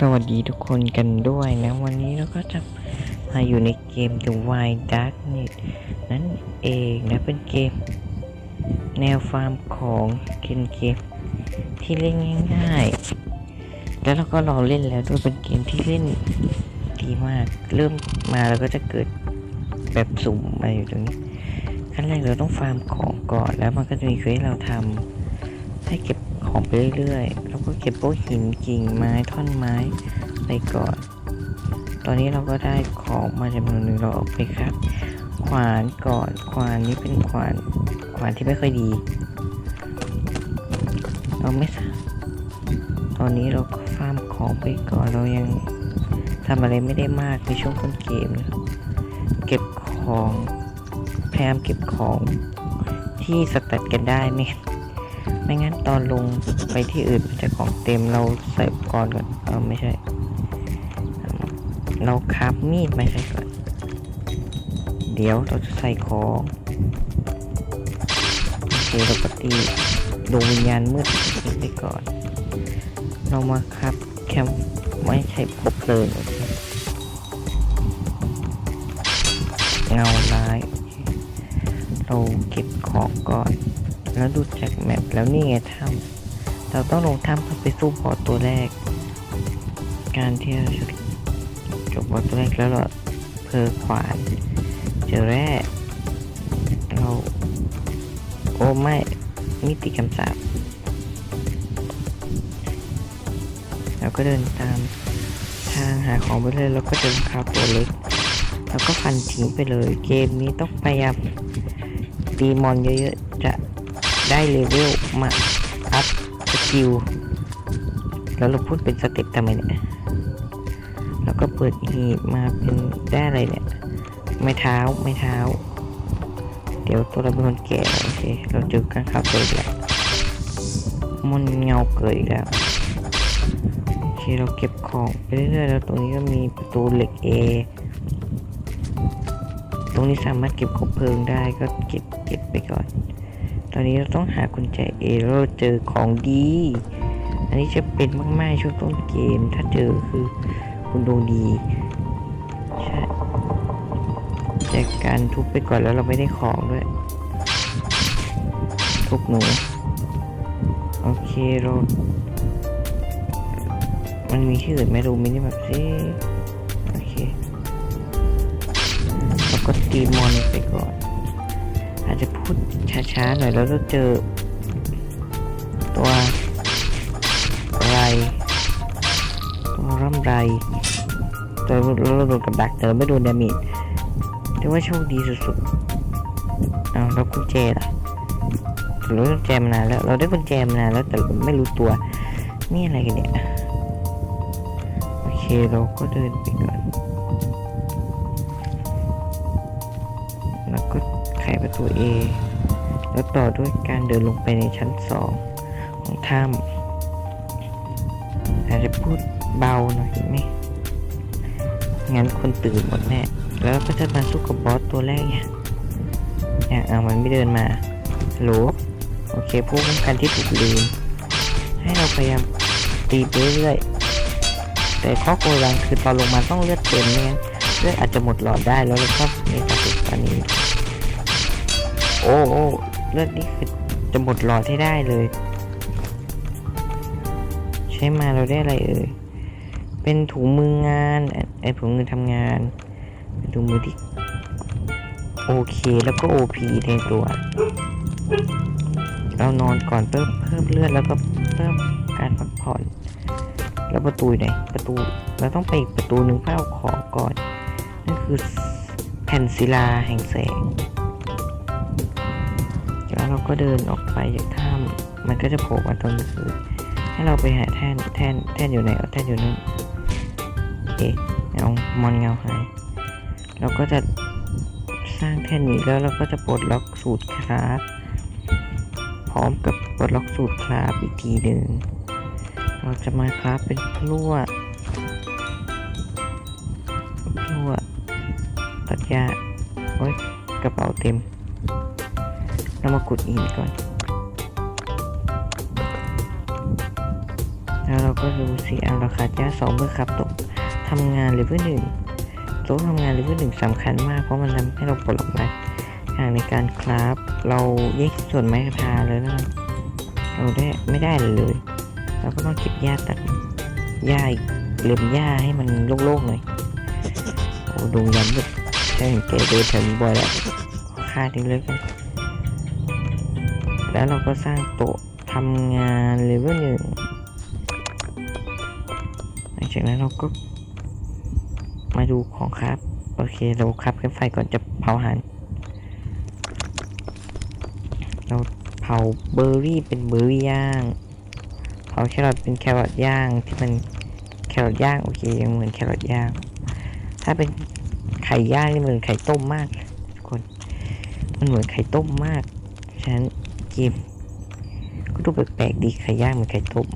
สวัสดีทุกคนกันด้วยนะ วันนี้เราก็จะมาอยู่ในเกม The Wild Darkness นั่นเองนะเป็นเกม แนวฟาร์มของเกมเกมที่เล่นง่ายๆ แล้วเราก็ลองเล่นแล้วด้วยเป็นเกมที่เล่นดีมาก เริ่มมาแล้วก็จะเกิดแบบสุ่มมาอยู่ตรงนี้ขั้นแรกเราต้องฟาร์มของก่อนแล้วมันก็จะมีเควสให้เราทำให้เก็บ ของไปเรื่อยๆ แล้วก็เก็บพวกหินกิ่งไม้ท่อนไม้ไปก่อน ตอนนี้เราก็ได้ของมาจำนวนหนึ่งเราเอาไปครับ ขวานก่อน ขวานนี้เป็นขวาน ขวานที่ไม่ค่อยดี เราไม่ตอนนี้เราก็ฟาร์มของไปก่อน เรายังทำอะไรไม่ได้มากในช่วงต้นเกม เก็บของ พยายามเก็บของที่สแตทกันได้ไหม ไม่งั้นตอนลงไปที่อื่นมันจะของเต็มเราใส่อุปกรณ์ก่อนเออไม่ใช่ เราคราบมีดไม่ใช่ก่อนเดี๋ยวเราจะใส่ของโอเคเราก็ตีดวงวิญญาณมืดไปก่อน เรามาครับแคมป์ไม่ใช่พบเลยโอเคเงาร้าย เราเก็บของก่อน แล้วดูจากแมปแล้วนี่ไงถ้ำเราต้องลงถ้ำเพื่อไปสู้บอสตัวแรก การที่เราจบบอสตัวแรกแล้วเราเพอขวานเจอแร่เราโอ้ไม่มิติคำสาปเราก็เดินตามทางหาของไปเลยแล้วก็เดินคาวตัวเล็กแล้วก็ฟันทิ้งไปเลย เกมนี้ต้องพยายามตีมอนเยอะๆ จะ ได้เลเวลมาอัพสกิลแล้วเราพูดเป็นสเต็ปทำไมเนี่ยแล้วก็เปิดหีบมาเป็นได้อะไรเนี่ยไม้เท้าไม้เท้า เดี๋ยวตัวเราเป็นคนแก่โอเคเราเจอกันครับตัวอีกแล้วมันเงาเกิดอีกแล้วโอเคเราเก็บของไปเรื่อยๆแล้วตรงนี้ก็มีประตูเหล็ก A ตรงนี้สามารถเก็บคบเพลิงได้ก็เก็บเก็บไปก่อน ตอนนี้เราต้องหากุญแจ A แล้วเราเจอของดี อันนี้จะเป็นมากๆช่วงต้นเกม ถ้าเจอคือคุณดวงดีใช่จากการทุบไปก่อนแล้วเราไม่ได้ของด้วย ทุบหนู โอเคเรามันมีที่อื่นไหมดูมินิแบบสิโอเคเราก็ตีมอนไปก่อน อาจจะพูดช้าๆหน่อยแล้วเราเจอ ตัวไรตัวร่ำไรตัวเราโดนกับดักแต่เราไม่โดนดาเมจถือว่าโชคดีสุดๆเอาแล้วกุญแจล่ะเราได้กุญแจมานานแล้ว เราได้กุญแจมานานแล้วแต่ไม่รู้ตัว นี่อะไรกันเนี่ย โอเคเราก็เดินไปก่อนแล้วก็ ไขประตู A แล้วต่อด้วยการเดินลงไปในชั้นสองของถ้ำอาจจะพูดเบาหน่อยไหมงั้นคนตื่นหมดแน่ แล้วก็จะมาสู้กับบอสตัวแรกอย่างอย่างเอามันไม่เดินมาโหลโอเคผู้ป้องกันที่ถูกลืม ให้เราพยายามตีไปเรื่อยๆแต่ข้อโกดังคือตอนลงมาต้องเลือดเต็มไม่งั้นเลือดอาจจะหมดหลอดได้แล้วเราก็ในตัดสินตอนนี้ โอ้โอ้เลือดนี่คือจะหมดหลอดให้ได้เลย ใช้มาเราได้อะไรเอ่ย เป็นถุงมืองานไอ้ไอ้ถุงมือทำงาน เป็นถุงมือที่โอเคแล้วก็โอพีในตัว เรานอนก่อนเพิ่มเพิ่มเลือดแล้วก็เพิ่มการพักผ่อน แล้วประตูอยู่ไหนประตูเราต้องไปอีกประตูหนึ่งเพื่อเอาของก่อนนั่นคือแผ่นศิลาแห่งแสง แล้วเราก็เดินออกไปจากถ้ำมันก็จะโผล่มาตรงนี้คือให้เราไปหาแท่นแท่นแท่นอยู่ไหนเอาแท่นอยู่นั่นโอเคเอามอนเงาหายเราก็จะสร้างแท่นนี้แล้วเราก็จะปลดล็อกสูตรคราฟพร้อมกับปลดล็อกสูตรคราฟอีกทีหนึ่งเราจะมาคราฟเป็นพลั่วพลั่วตัดหญ้าโอ้ยกระเป๋าเต็ม เรามาขุดหินก่อน แล้วเราก็ดูสิเอาราคาจ้าสองเมื่อครับต๊ะทำงานเลเวลหนึ่งโต๊ะทำงานเลเวลหนึ่งสำคัญมากเพราะมันทำให้เราปลดล็อกได้อย่างในการคราฟเราแยกส่วนไม้กระทาเลยนะเราได้ไม่ได้เลยเราก็ต้องเก็บหญ้าตัดหญ้าเลี่ยมหญ้าให้มันโล่งๆหน่อยโอ้ดงยำลึกใช่เห็นแกเดินแถวนี้บ่อยแล้วฆ่าทิ้งเลยกัน แล้วเราก็สร้างโต๊ะทำงานเลเวลหนึ่งหลังจากนั้นเราก็มาดูของครับ โอเคเราครับกันไฟก่อนจะเผาหารเราเผาเบอร์รี่เป็นเบอร์รี่ย่าง เผาแครอทเป็นแครอทย่างที่มันแครอทย่างโอเคยังเหมือนแครอทย่าง ถ้าเป็นไข่ย่างนี่เหมือนไข่ต้มมากทุกคน มันเหมือนไข่ต้มมากฉะนั้น เกมก็ดูแปลกๆดีไข่ย่างเหมือนไข่ต้ม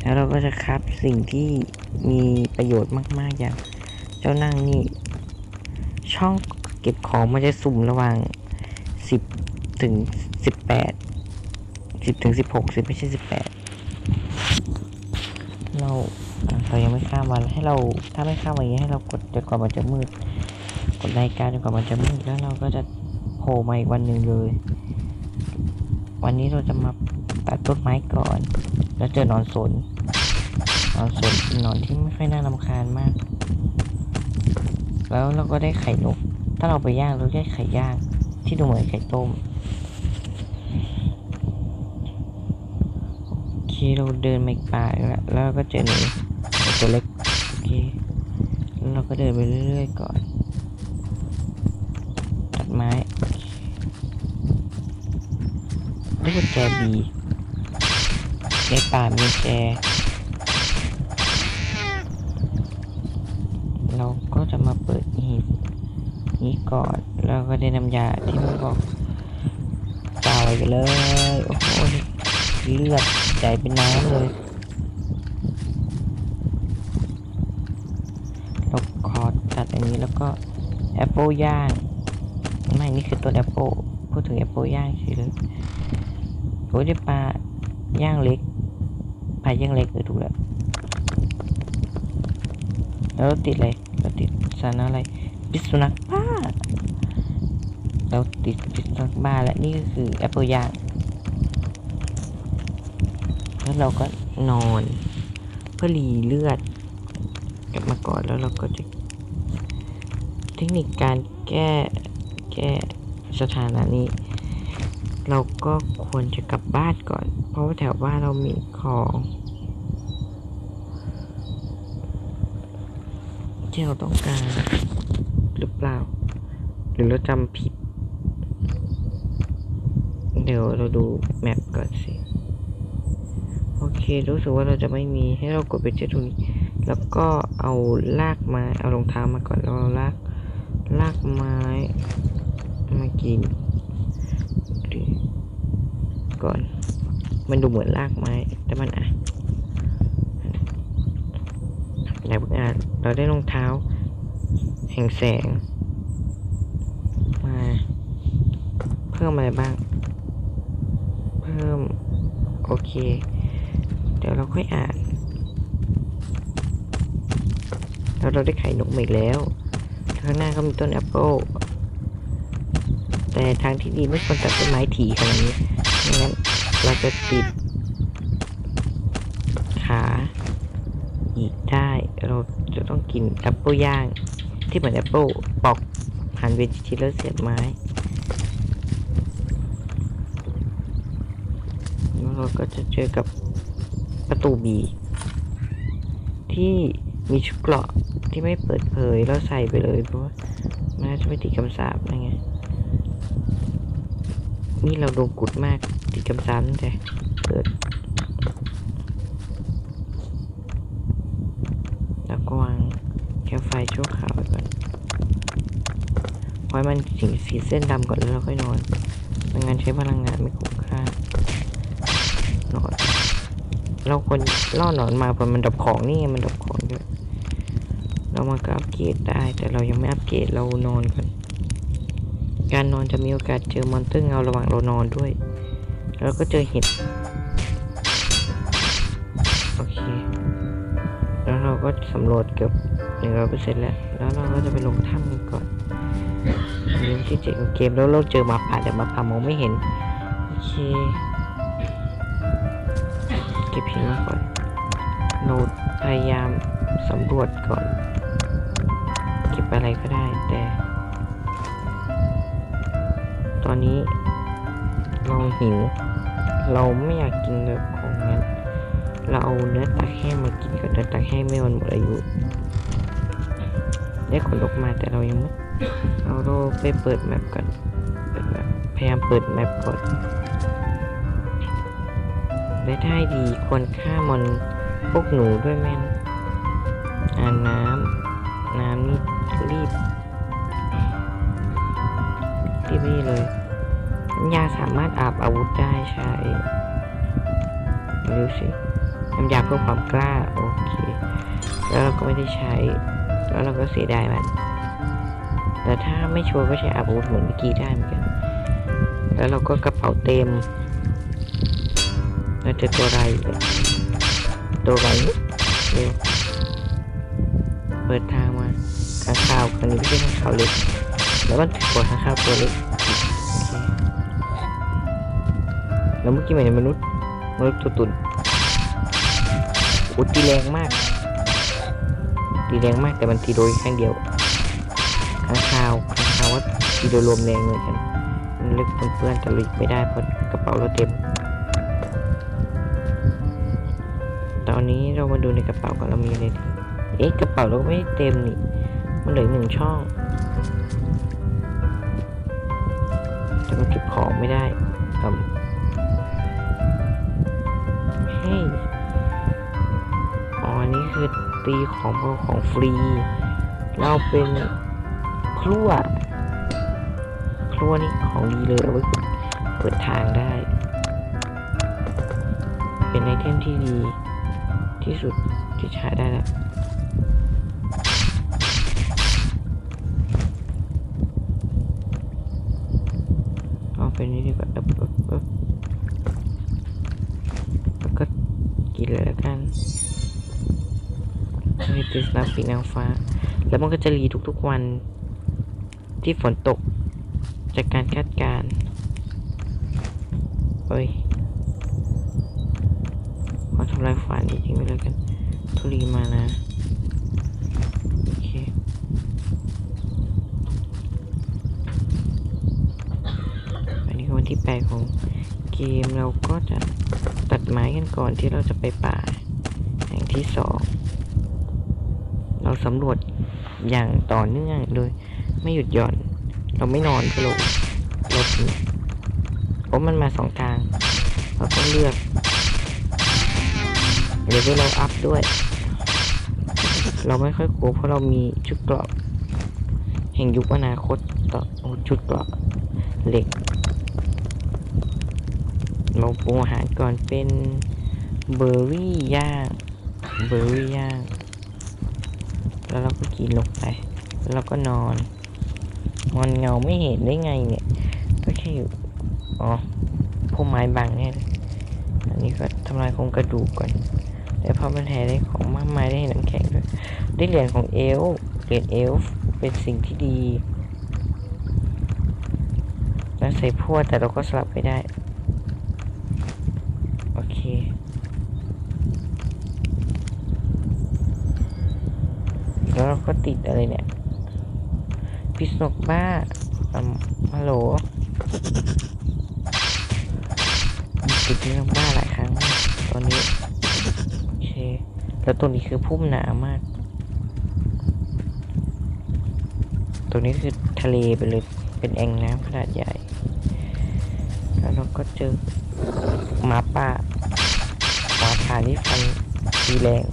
แล้วเราก็จะคับสิ่งที่มีประโยชน์มากๆอย่าง เจ้านั่งนี่ ช่องเก็บของมันจะสุ่มระหว่าง 10 ถึง 18 10 ถึง 16 10 ไม่ใช่ 18 เราเรายังไม่ข้ามวันให้เราถ้าไม่ข้ามวันนี้ให้เรากดจนกว่ามันจะมืด ดรายการจนกว่ามันจะมืดแล้วเราก็จะโผล่มาอีกวันหนึ่งเลย วันนี้เราจะมาตัดต้นไม้ก่อน แล้วเจอนอนสนนอนสนเป็นนอนที่ไม่ค่อยน่ารำคาญมาก แล้วเราก็ได้ไข่นก ถ้าเราไปย่างเราได้ไข่ย่างที่ดูเหมือนไข่ต้มโอเคเราเดินมาอีกป่าแล้วแล้วเราก็เจอหนูตัวเล็กโอเคแล้วเราก็เดินไปเรื่อยๆก่อน ไม้ได้กุญแจบีในป่ามีกุญแจ เราก็จะมาเปิดหีบนี้ก่อน แล้วก็ได้น้ำยาที่มันบอกจ่ายไปเลย โอ้โห เลือดใจเป็นน้ำเลยเราขอตัดอันนี้แล้วก็แอปเปิลย่าง ไม่นี่คือต้นแอปเปิลพูดถึงแอปเปิลย่างสิเลยโอ้ยได้ปลาย่างเล็กปลาย่างเล็กเออถูกแล้วแล้วติดอะไรเราติดสารอะไรพิษสุนัขบ้าเราติดพิษสุนัขบ้าและนี่ก็คือแอปเปิลย่างแล้วเราก็นอนเพื่อรีเลือดกลับมาก่อนแล้วเราก็จะเทคนิคการแก้ แก้สถานะนี้ เราก็ควรจะกลับบ้านก่อน เพราะว่าแถวบ้านเรามีของที่เราต้องการหรือเปล่า หรือเราจำผิด เดี๋ยวเราดูแมปก่อนสิโอเค รู้สึกว่าเราจะไม่มีให้เรากดไปเจอตรงนี้แล้วก็เอาลากไม้เอารองเท้ามาก่อนแล้วเอาลากลากไม้ มากินก่อน มันดูเหมือนลากไม้ แต่มันอะไหนเพิ่งานเราได้รองเท้า แห่งแสง มา เพิ่มอะไรบ้าง เพิ่ม โอเค เดี๋ยวเราค่อยอ่านแล้วเราได้ไข่นกมาอีกแล้ว ข้างหน้าก็มีต้นแอปเปิล แต่ทางที่ดีไม่ควรตัดต้นไม้ถี่ขนาดนี้ไม่งั้นเราจะติด ขาอีกได้เราจะต้องกินแอปเปิลย่าง ที่เหมือนแอปเปิลปอกหั่นเป็นชิ้นแล้วเสียบไม้แล้วเราก็จะเจอกับประตูบี ที่มีชุดเกราะที่ไม่เปิดเผยแล้วใส่ไปเลยเพราะว่ามันจะไม่ติดคำสาปอะไรเงี้ย นี่เราโดนกุดมากติดคำสาปตั้งแต่เกิดแล้วก็วางแค่ไฟชั่วคราวไว้ก่อนไว้มันถึงสีเส้นดำก่อนแล้วเราค่อยนอนไม่งั้นใช้พลังงานไม่คุ้มค่านอนเราควรล่อหนอนมาเพราะมันดับของนี่มันดับของด้วยเรามาก็อัปเกรดได้แต่เรายังไม่อัปเกรดเรานอนก่อน การนอนจะมีโอกาสเจอมอนเตอร์เงาระหว่างเรานอนด้วย แล้วก็เจอเห็ด โอเค แล้วเราก็สำรวจเกือบหนึ่งร้อยเปอร์เซ็นต์แล้ว แล้วเราก็จะไปลงถ้ำกันก่อนเรื่องที่เจ็ดของเกมแล้วเราเจอมาป่าแต่มาป่ามองไม่เห็น โอเค เก็บหินมาก่อนเราพยายามสำรวจก่อน เก็บอะไรก็ได้แต่ ตอนนี้เราหิว เราไม่อยากกินแบบของนั้นเราเอาเนื้อตากแห้งมากินกับเนื้อตากแห้งไม่วันหมดอายุ ได้ขนลุกมาแต่เรายังไม่เอาเราไปเปิดแมปก่อนเปิดแมปพยายามเปิดแมปก่อนและถ้าให้ดีควรฆ่ามอนพวกหนูด้วยแม่นอ่านน้ำ น้ำนี่รีบ นี่เลยน้ำยาสามารถอาบอาวุธได้ใช่ดูสิน้ำยาเพื่อความกล้า โอเค แล้วเราก็ไม่ได้ใช้ แล้วเราก็เสียดายมัน แต่ถ้าไม่ชัวร์ก็ใช้อาวุธเหมือนเมื่อกี้ได้เหมือนกัน แล้วเราก็กระเป๋าเต็มเราเจอตัวอะไรอีกอะตัวอะไรนี่เร็วเปิดทางมาข้างข่าวครั้งนี้ไม่ใช่ข้างข่าวเล็กแล้วมันถือข้างข่าวตัวเล็ก แล้วเมื่อกี้มันเป็นมนุษย์มนุษย์ตัวตุ่นอุยตีแรงมากตีแรงมากแต่มันตีโดยข้างเดียวข้างข่าวข้างข่าวว่าตีโดยรวมแรงเหมือนกันมันลึกเปื้อนแต่ลึกไม่ได้เพราะกระเป๋าเราเต็ม ตอนนี้เรามาดูในกระเป๋าก่อนเรามีอะไรดีเอ๊ะกระเป๋าเราไม่เต็มนี่มันเหลือหนึ่งช่องแต่มันเก็บของไม่ได้ครับ คือตีของพวกของฟรี เราเป็นครัวครัวนี่ของดีเลยเอาไว้เปิดทางได้ เป็นไอเทมที่ดี ที่สุดที่ใช้ได้แล้วเอาเป็นนี้ดีกว่าเอบเอบเอบแล้วก็กินเลยแล้วกัน นี่ติสนาปีนางฟ้า แล้วมันก็จะรีทุกๆวัน ที่ฝนตก จากการคาดการณ์เอ้ยขอทำลายฝันอีกทีไม่แล้วกัน ทุรีมานะโอเคอันนี้คือวันที่แปดของเกมเราก็จะตัดไม้กันก่อนที่เราจะไปป่า แห่งที่สอง เราสำรวจอย่างต่อเนื่องโดยไม่หยุดหย่อน เราไม่นอนก็ลงรถเพราะมันมาสองทางเราต้องเลือกเดี๋ยวเราอัพด้วย เราไม่ค่อยกลัวเพราะเรามีชุดเกราะแห่งยุคอนาคตต่อชุดเกราะเหล็ก เราปรุงอาหารก่อนเป็นเบอร์รี่ย่างเบอร์รี่ย่าง แล้วเราก็กินลงไป แล้วเราก็นอนมอนเงาไม่เห็นได้ไงเนี่ย ก็แค่อยู่ อ๋อพวกไม้บังแน่เลยอันนี้ก็ทำลายโครงกระดูกก่อนแต่พอมันแท้ได้ของมากมายได้น้ำแข็งด้วย ได้เหรียญของเอลเหรียญเอลเป็นสิ่งที่ดี แล้วใส่พวดแต่เราก็สลับไปได้ โอเค แล้วเรา ก็ติดอะไรเนี่ย พิษนกบ้าอืมฮัลโหลติดพิษนกบ้าหลายครั้งมากตอนนี้โอเค แล้วตัวนี้คือพุ่มหนามาก ตัวนี้คือทะเลไปเลย เป็นแอ่งน้ำขนาดใหญ่ แล้วเราก็เจอหมาป่าหมาป่าที่ฟันตีแรง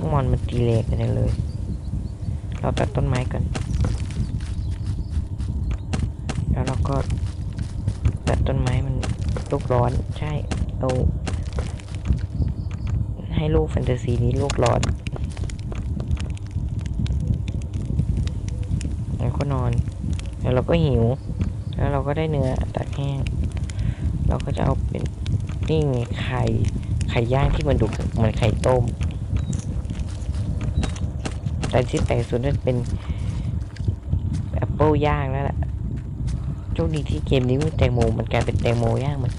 กมอนมันตีแรงกันเลย เราตัดต้นไม้กัน แล้วเราก็ตัดต้นไม้มันโลกร้อนใช่เราให้โลกแฟนตาซีนี้โลกร้อนแล้วก็นอน แล้วเราก็หิว แล้วเราก็ได้เนื้อตากแห้ง เราก็จะเอาเป็นนี่ไงไข่ไข่ย่างที่มันดูเหมือนไข่ต้ม แต่ที่แปลกสุดนั่นเป็นแอปเปิลย่างแล้วล่ะโชคดีที่เกมนี้มีแตงโมมันกลายเป็นแตงโมย่างเหมือน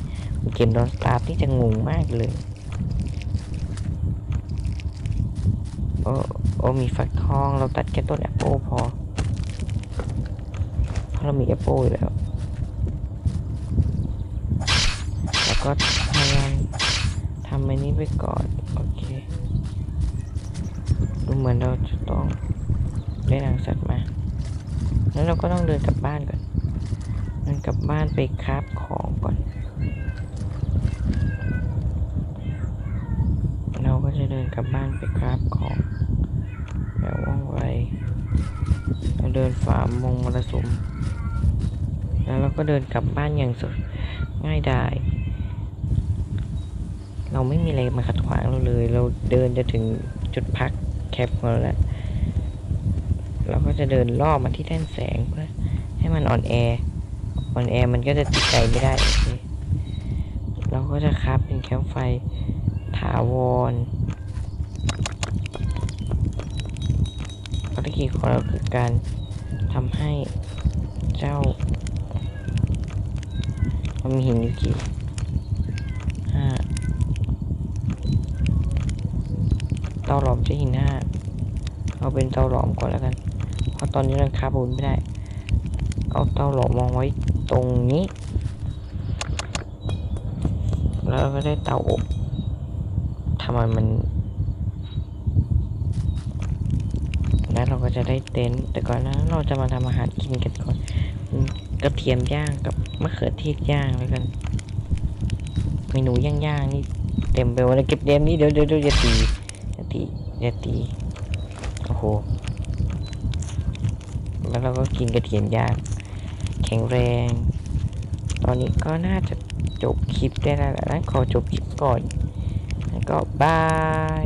เกมดอนสตาร์ที่จะงงมากเลยโอ้โอ้มีฟักทองเราตัดแค่ต้นแอปเปิลพอเพราะเรามีแอปเปิลอยู่แล้ว แล้วก็พยายามทำอันนี้ไปก่อน โอเค เหมือนเราจะต้องได้รังสัตว์มา แล้วเราก็ต้องเดินกลับบ้านก่อนเดินกลับบ้านไปคราฟของก่อน เราก็จะเดินกลับบ้านไปคราฟของแบบว่องไวเราเดินฝ่ามงมรสุม แล้วเราก็เดินกลับบ้านอย่างสดง่ายดายเราไม่มีอะไรมาขัดขวางเราเลย เราเดินจะถึงจุดพัก ปของเราแล้วเราก็จะเดินลอบมาที่แท่นแสงเพื่อให้มันอ่อนแออ่อนแอมันก็จะติดใจไม่ได้โอเคเราก็จะคับเป็นแคมป์ไฟถาวรภารกิจของเราคือการทำให้เจ้ามันมีหินอยู่กี่ห้า เตาหลอมใช้หินห้าเอาเป็นเตาหลอมก่อนแล้วกัน เพราะตอนนี้เราคาบูนไม่ได้ เอาเตาหลอมวางไว้ตรงนี้ แล้วก็ได้เตาอบทำไมมันแล้วเราก็จะได้เต็นท์แต่ก่อนนะเราจะมาทำอาหารกินกันก่อนกระเทียมย่างกับมะเขือเทศย่างแล้วกันเมนูย่างๆนี่เต็มไปหมดเลยเก็บเดมนี้เดี๋ยวเดี๋ยวเดี๋ยวอย่าตี ตีอย่าตี โอ้โห แล้วเราก็กินกระเทียมยางแข็งแรง ตอนนี้ก็น่าจะจบคลิปได้แล้วนะขอจบคลิปก่อน แล้วก็บาย